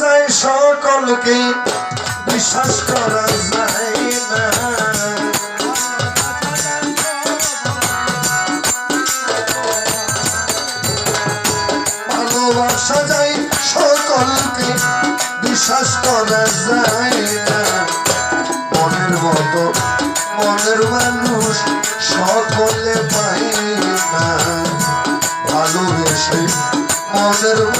যায় সকলকে, বিশ্বাস করা যায় ভালোবাসা যায় সকলকে, বিশ্বাস করা যায় না। মনের মনের মানুষ সকলে পাই না। ভালোবেসে মনের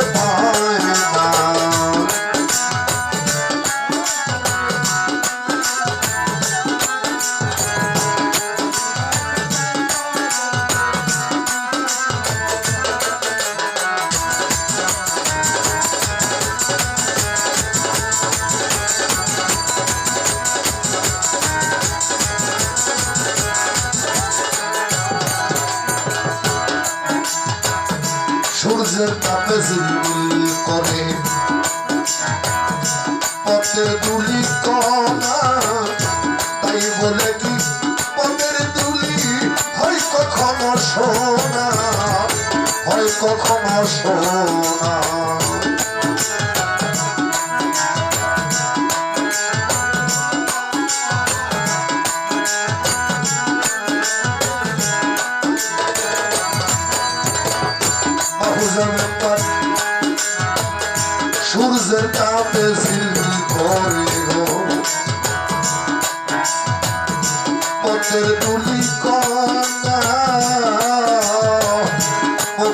ঝিলমিল করে। পথের দুলি কণা, তাই বলে কি পথের দুলি হয় কখনো সোনা, হয় কখনো সোনা।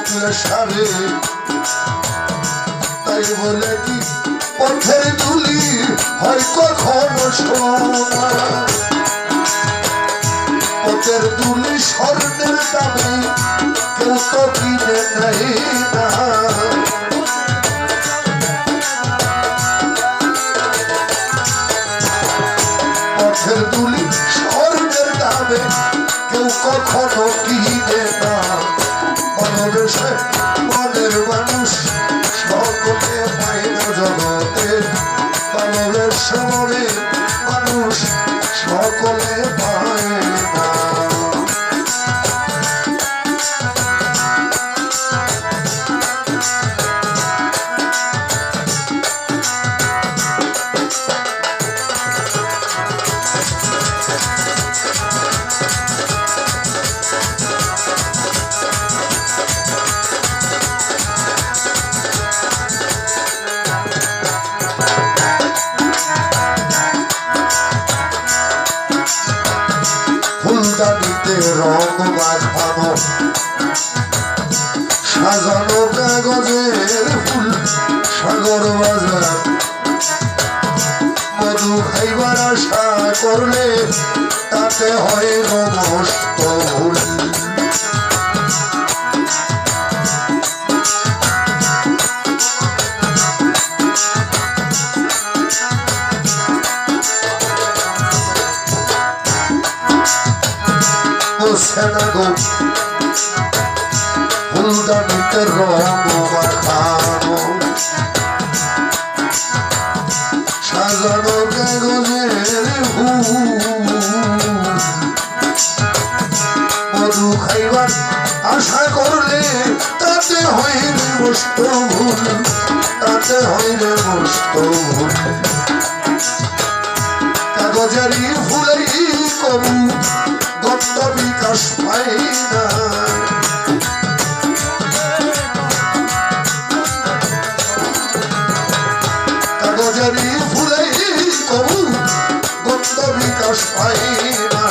উঠলে সারে। তাই বলে কি পথের তুলি হয় কখনো পথের তুলি স্বর্ণের দামে কেউ তো কিনে নেই কখনো অনবেশে রং মাখানো সাজানো কাগজের ফুল সাগর বাজার মধু খাইবার আশা করলে তাতে হয় নমস্ত ফুলদানিতে রং মাখানো সাজানো কাগজের মধু আশা করলে তাতে রে মস্ত ভুল তাতে রে মস্ত ভুল কাগজারি ফুলাই করু গন্ধ বিকাশ পাই বিকাশ ফুলেই কবু পাই না।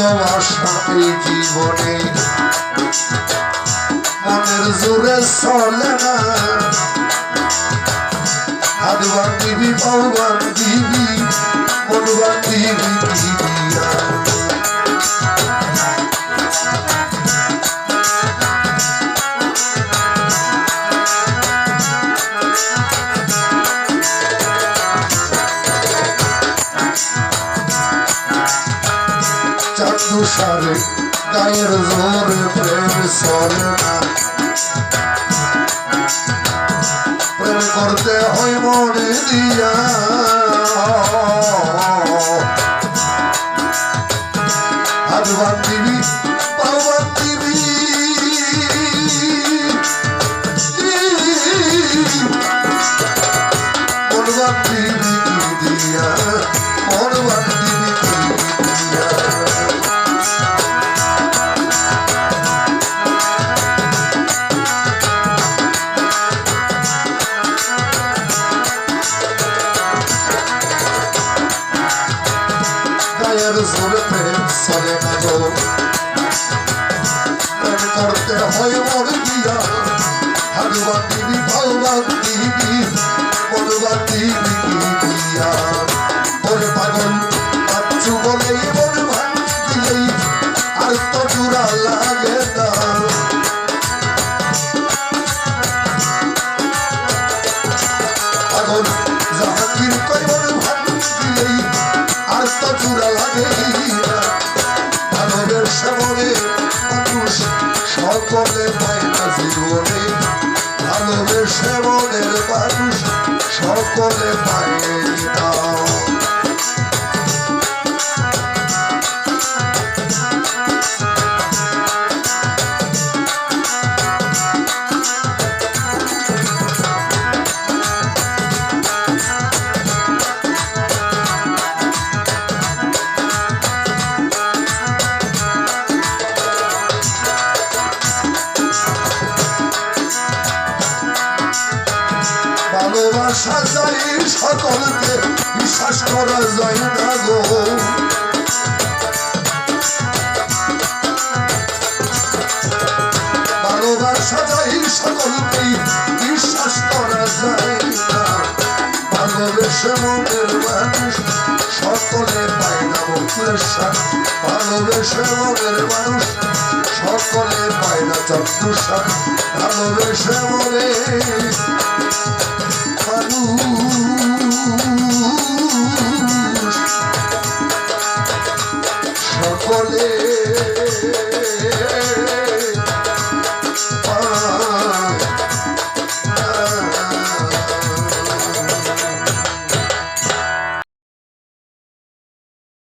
ভালোবাসা এই জীবনে। মনের জোরে চলে না। হাত বান্ধিবি পাও বান্ধিবি মন বান্ধিবি সারে গায়ের জোরে প্রেম চলে হয় মন দিয়া। হালুয়া দিবি ভালবা দিবি মনবা দিবি দিয়া ওরে পাগল বাচ্চু বলেই মন ভাঙিলেই আর তো জোড়া লাগে না। পাগল জাহাঙ্গীর কই মন ভাঙিলেই আর তো জোড়া লাগে সকলে পায় ভালোবাসা যায় সকলকে বিশ্বাস করা যায় না গো। ভালোবাসা যায় সকলকে বিশ্বাস করা যায় না। ভালোবেসে মনের মানুষ, সকলে পায় না মুখের ভালোবেসে মনের মানুষ, সকলে পায় না চতুর্সাথ ভালোবেসে মনে Oh.